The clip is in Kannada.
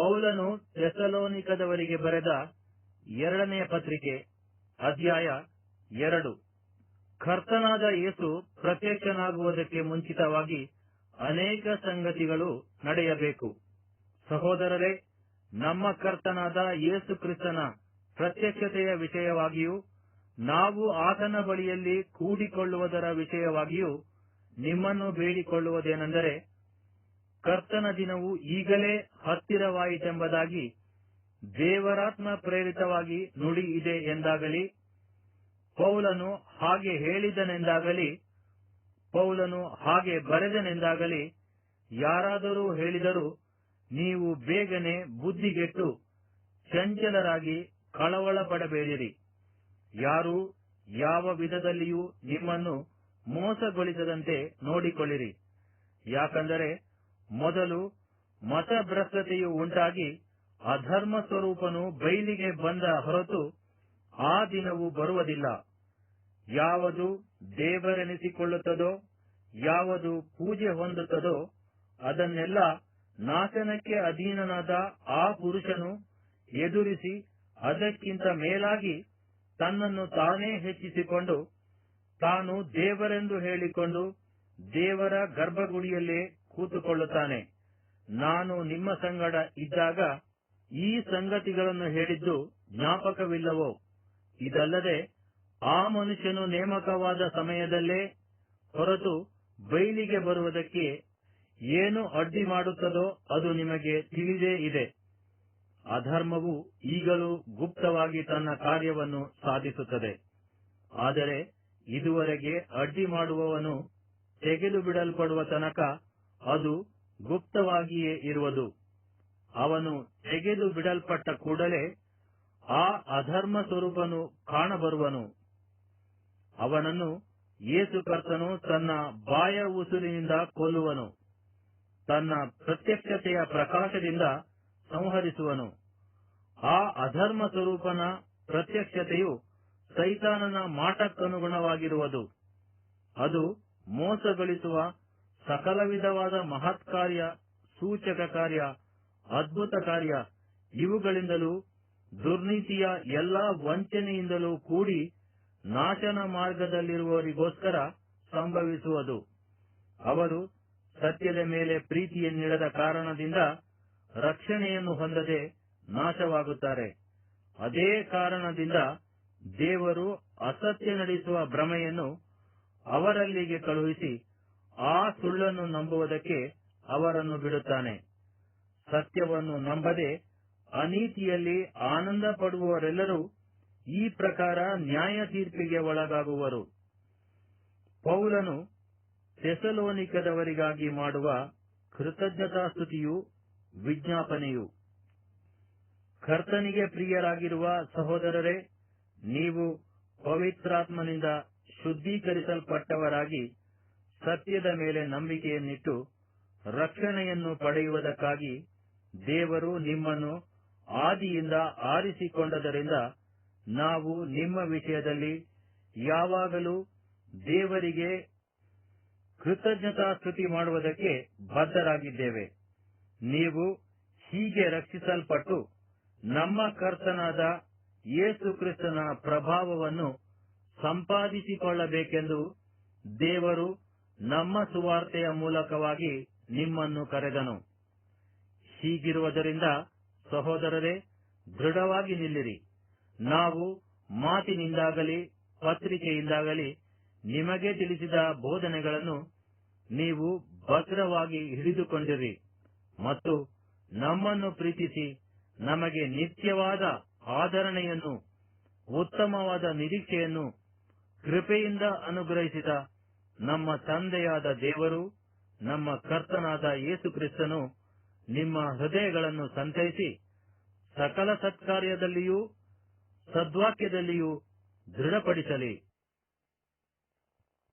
ಪೌಲನು ಥೆಸಲೋನಿಕದವರಿಗೆ ಬರೆದ ಎರಡನೆಯ ಪತ್ರಿಕೆ, ಅಧ್ಯಾಯ ಎರಡು. ಕರ್ತನಾದ ಯೇಸು ಪ್ರತ್ಯಕ್ಷನಾಗುವುದಕ್ಕೆ ಮುಂಚಿತವಾಗಿ ಅನೇಕ ಸಂಗತಿಗಳು ನಡೆಯಬೇಕು. ಸಹೋದರರೇ, ನಮ್ಮ ಕರ್ತನಾದ ಯೇಸು ಕ್ರಿಸ್ತನ ಪ್ರತ್ಯಕ್ಷತೆಯ ವಿಷಯವಾಗಿಯೂ, ನಾವು ಆತನ ಬಳಿಯಲ್ಲಿ ಕೂಡಿಕೊಳ್ಳುವುದರ ವಿಷಯವಾಗಿಯೂ ನಿಮ್ಮನ್ನು ಬೇಡಿಕೊಳ್ಳುವುದೇನೆಂದರೆ ಕರ್ತನ ದಿನವು ಈಗಲೇ ಹತ್ತಿರವಾಯಿತೆಂಬುದಾಗಿ ದೇವರಾತ್ಮ ಪ್ರೇರಿತವಾಗಿ ನುಡಿ ಇದೆ ಎಂದಾಗಲಿ, ಪೌಲನು ಹಾಗೆ ಹೇಳಿದನೆಂದಾಗಲಿ, ಪೌಲನು ಹಾಗೆ ಬರೆದನೆಂದಾಗಲಿ, ಯಾರಾದರೂ ಹೇಳಿದರೂ ನೀವು ಬೇಗನೆ ಬುದ್ಧಿಗೆಟ್ಟು ಚಂಚಲರಾಗಿ ಕಳವಳ ಪಡಬೇಡಿರಿ ಯಾರೂ ಯಾವ ವಿಧದಲ್ಲಿಯೂ ನಿಮ್ಮನ್ನು ಮೋಸಗೊಳಿಸದಂತೆ ನೋಡಿಕೊಳ್ಳಿರಿ. ಯಾಕಂದರೆ ಮೊದಲು ಮತಭ್ರಷ್ಟತೆಯು ಉಂಟಾಗಿ ಅಧರ್ಮ ಸ್ವರೂಪನು ಬೈಲಿಗೆ ಬಂದ ಹೊರತು ಆ ದಿನವು ಬರುವುದಿಲ್ಲ. ಯಾವುದು ದೇವರೆನಿಸಿಕೊಳ್ಳುತ್ತದೋ, ಯಾವುದು ಪೂಜೆ ಹೊಂದುತ್ತದೋ, ಅದನ್ನೆಲ್ಲ ನಾಶನಕ್ಕೆ ಅಧೀನನಾದ ಆ ಪುರುಷನು ಎದುರಿಸಿ ಅದಕ್ಕಿಂತ ಮೇಲಾಗಿ ತನ್ನನ್ನು ತಾನೇ ಹೆಚ್ಚಿಸಿಕೊಂಡು ತಾನು ದೇವರೆಂದು ಹೇಳಿಕೊಂಡು ದೇವರ ಗರ್ಭಗುಡಿಯಲ್ಲೇ ಕೂತುಕೊಳ್ಳುತ್ತಾನೆ. ನಾನು ನಿಮ್ಮ ಸಂಗಡ ಇದ್ದಾಗ ಈ ಸಂಗತಿಗಳನ್ನು ಹೇಳಿದ್ದು ಜ್ಞಾಪಕವಿಲ್ಲವೋ? ಇದಲ್ಲದೆ ಆ ಮನುಷ್ಯನು ನೇಮಕವಾದ ಸಮಯದಲ್ಲೇ ಹೊರತು ಬೈಲಿಗೆ ಬರುವುದಕ್ಕೆ ಏನು ಅಡ್ಡಿ ಮಾಡುತ್ತದೋ ಅದು ನಿಮಗೆ ತಿಳಿದೇ ಇದೆ. ಅಧರ್ಮವು ಈಗಲೂ ಗುಪ್ತವಾಗಿ ತನ್ನ ಕಾರ್ಯವನ್ನು ಸಾಧಿಸುತ್ತದೆ. ಆದರೆ ಇದುವರೆಗೆ ಅಡ್ಡಿ ಮಾಡುವವನು ತೆಗೆದು ಬಿಡಲ್ಪಡುವ ತನಕ ಅದು ಗುಪ್ತವಾಗಿಯೇ ಇರುವುದು. ಅವನು ತೆಗೆದು ಬಿಡಲ್ಪಟ್ಟ ಕೂಡಲೇ ಆ ಅಧರ್ಮ ಸ್ವರೂಪನು ಕಾಣಬರುವನು. ಅವನನ್ನು ಯೇಸು ಕರ್ತನು ತನ್ನ ಬಾಯ ಉಸುರಿನಿಂದ ಕೊಲ್ಲುವನು. ತನ್ನ ಪ್ರತ್ಯಕ್ಷತೆಯ ಪ್ರಕಾಶದಿಂದ ಸಂಹರಿಸುವನು. ಆ ಅಧರ್ಮ ಸ್ವರೂಪನ ಪ್ರತ್ಯಕ್ಷತೆಯು ಸೈತಾನನ ಮಾಟಕ್ಕನುಗುಣವಾಗಿರುವುದು. ಅದು ಮೋಸಗೊಳಿಸುವ ಸಕಲ ವಿಧವಾದ ಮಹತ್ ಕಾರ್ಯ, ಸೂಚಕ ಕಾರ್ಯ, ಅದ್ಭುತ ಕಾರ್ಯ, ಇವುಗಳಿಂದಲೂ ದುರ್ನೀತಿಯ ಎಲ್ಲಾ ವಂಚನೆಯಿಂದಲೂ ಕೂಡಿ ನಾಶನ ಮಾರ್ಗದಲ್ಲಿರುವವರಿಗೋಸ್ಕರ ಸಂಭವಿಸುವುದು. ಅವರು ಸತ್ಯದ ಮೇಲೆ ಪ್ರೀತಿಯನ್ನಿಡದ ಕಾರಣದಿಂದ ರಕ್ಷಣೆಯನ್ನು ಹೊಂದದೆ ನಾಶವಾಗುತ್ತಾರೆ. ಅದೇ ಕಾರಣದಿಂದ ದೇವರು ಅಸತ್ಯ ನಡೆಸುವ ಭ್ರಮೆಯನ್ನು ಅವರಲ್ಲಿಗೆ ಕಳುಹಿಸಿ ಆ ಸುಳ್ಳನ್ನು ನಂಬುವುದಕ್ಕೆ ಅವರನ್ನು ಬಿಡುತ್ತಾನೆ. ಸತ್ಯವನ್ನು ನಂಬದೆ ಅನೀತಿಯಲ್ಲಿ ಆನಂದ ಪಡುವವರೆಲ್ಲರೂ ಈ ಪ್ರಕಾರ ನ್ಯಾಯ ತೀರ್ಪಿಗೆ ಒಳಗಾಗುವರು. ಪೌಲನು ಸೆಸಲೋನಿಕದವರಿಗಾಗಿ ಮಾಡುವ ಕೃತಜ್ಞತಾಸ್ತುತಿಯು ವಿಜ್ಞಾಪನೆಯು. ಕರ್ತನಿಗೆ ಪ್ರಿಯರಾಗಿರುವ ಸಹೋದರರೇ, ನೀವು ಪವಿತ್ರಾತ್ಮನಿಂದ ಶುದ್ಧೀಕರಿಸಲ್ಪಟ್ಟವರಾಗಿ ಸತ್ಯದ ಮೇಲೆ ನಂಬಿಕೆಯನ್ನಿಟ್ಟು ರಕ್ಷಣೆಯನ್ನು ಪಡೆಯುವುದಕ್ಕಾಗಿ ದೇವರು ನಿಮ್ಮನ್ನು ಆದಿಯಿಂದ ಆರಿಸಿಕೊಂಡದರಿಂದ ನಾವು ನಿಮ್ಮ ವಿಷಯದಲ್ಲಿ ಯಾವಾಗಲೂ ದೇವರಿಗೆ ಕೃತಜ್ಞತಾ ಸ್ತುತಿ ಮಾಡುವುದಕ್ಕೆ ಬದ್ಧರಾಗಿದ್ದೇವೆ. ನೀವು ಹೀಗೆ ರಕ್ಷಿಸಲ್ಪಟ್ಟು ನಮ್ಮ ಕರ್ತನಾದ ಯೇಸು ಕ್ರಿಸ್ತನ ಪ್ರಭಾವವನ್ನು ಸಂಪಾದಿಸಿಕೊಳ್ಳಬೇಕೆಂದು ದೇವರು ನಮ್ಮ ಸುವಾರ್ತೆಯ ಮೂಲಕವಾಗಿ ನಿಮ್ಮನ್ನು ಕರೆದನು. ಹೀಗಿರುವುದರಿಂದ ಸಹೋದರರೇ, ದೃಢವಾಗಿ ನಿಲ್ಲಿರಿ. ನಾವು ಮಾತಿನಿಂದಾಗಲಿ, ಪತ್ರಿಕೆಯಿಂದಾಗಲಿ ನಿಮಗೆ ತಿಳಿಸಿದ ಬೋಧನೆಗಳನ್ನು ನೀವು ಭದ್ರವಾಗಿ ಹಿಡಿದುಕೊಂಡಿರಿ ಮತ್ತು ನಮ್ಮನ್ನು ಪ್ರೀತಿಸಿ ನಮಗೆ ನಿತ್ಯವಾದ ಆಧರಣೆಯನ್ನು ಉತ್ತಮವಾದ ನಿರೀಕ್ಷೆಯನ್ನು, ಕೃಪೆಯಿಂದ ಅನುಗ್ರಹಿಸಿದ ನಮ್ಮ ತಂದೆಯಾದ ದೇವರು ನಮ್ಮ ಕರ್ತನಾದ ಯೇಸು ಕ್ರಿಸ್ತನು ನಿಮ್ಮ ಹೃದಯಗಳನ್ನು ಸಂತೈಸಿ ಸಕಲ ಸತ್ಕಾರ್ಯದಲ್ಲಿಯೂ ಸದ್ವಾಕ್ಯದಲ್ಲಿಯೂ ದೃಢಪಡಿಸಲಿ.